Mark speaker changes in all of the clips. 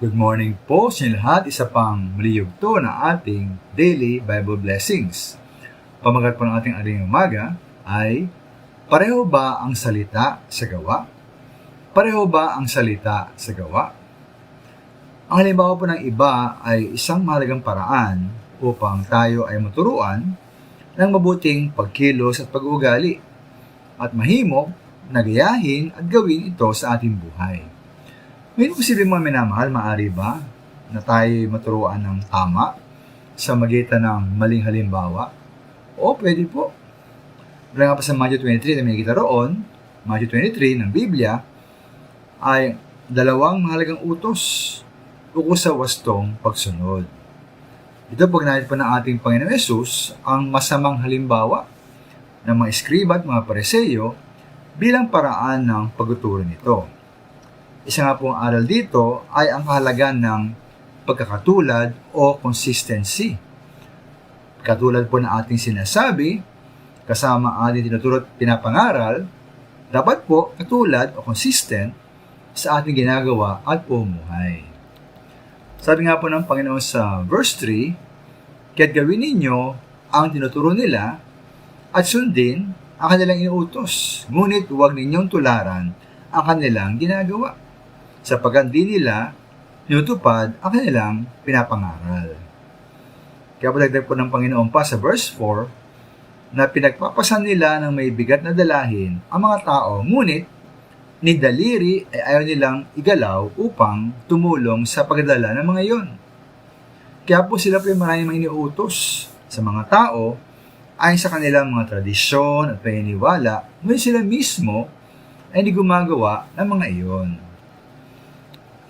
Speaker 1: Good morning po sa lahat. Isa pang maliyog to na ating daily Bible blessings. Pamagat po ng ating aring umaga ay Pareho ba ang salita sa gawa? Pareho ba ang salita sa gawa? Ang halimbawa po ng iba ay isang mahalagang paraan upang tayo ay maturuan ng mabuting pagkilos at pag-uugali at mahimok na gayahin at gawin ito sa ating buhay. Ngayon po sila mga minamahal, maaari ba na tayo maturuan ng tama sa magitan ng maling halimbawa? O pwede po. Wala nga pa sa Matthew 23 na may kita roon, Matthew 23 ng Biblia, ay dalawang mahalagang utos ukol sa wastong pagsunod. Ito pag nakita po ng ating Panginoon Yesus ang masamang halimbawa ng mga eskriba at mga pareseyo bilang paraan ng pagtuturo nito. Isa nga pong aral dito ay ang kahalagan ng pagkakatulad o consistency. Katulad po ng ating sinasabi, kasama ating tinuturo at pinapangaral, dapat po katulad o consistent sa ating ginagawa at pumuhay. Sabi nga po ng Panginoon sa verse 3, Kaya't gawin ninyo ang tinuturo nila at sundin ang kanilang inuutos, ngunit huwag ninyong tularan ang kanilang ginagawa sapagkat di nila tinutupad ang kanilang pinapangaral. Kaya padagdag po ng Panginoon pa sa verse 4, na pinagpapasan nila ng may bigat na dalahin ang mga tao, ngunit ni daliri ay ayaw nilang igalaw upang tumulong sa pagdala ng mga iyon. Kaya po sila po yung maraming iniutos sa mga tao ay sa kanilang mga tradisyon at paniniwala, ngunit sila mismo ay hindi gumagawa ng mga iyon.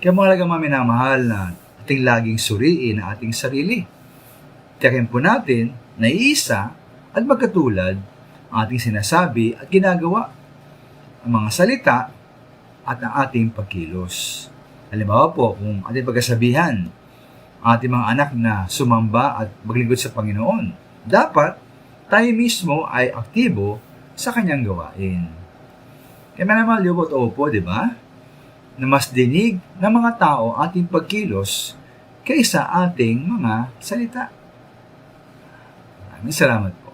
Speaker 1: Kaya mahalaga mga minamahal na ating laging suriin ang ating sarili. Tiyakin po natin na iisa at magkatulad ang ating sinasabi at ginagawa, ang mga salita at ang ating pagkilos. Halimbawa po, kung ating pagkasabihan, ang ating mga anak na sumamba at maglingkod sa Panginoon, dapat tayo mismo ay aktibo sa kanyang gawain. Kaya naman lubot opo, di ba? Na mas dinig ng mga tao ating pagkilos kaysa ating mga salita. Maraming salamat po.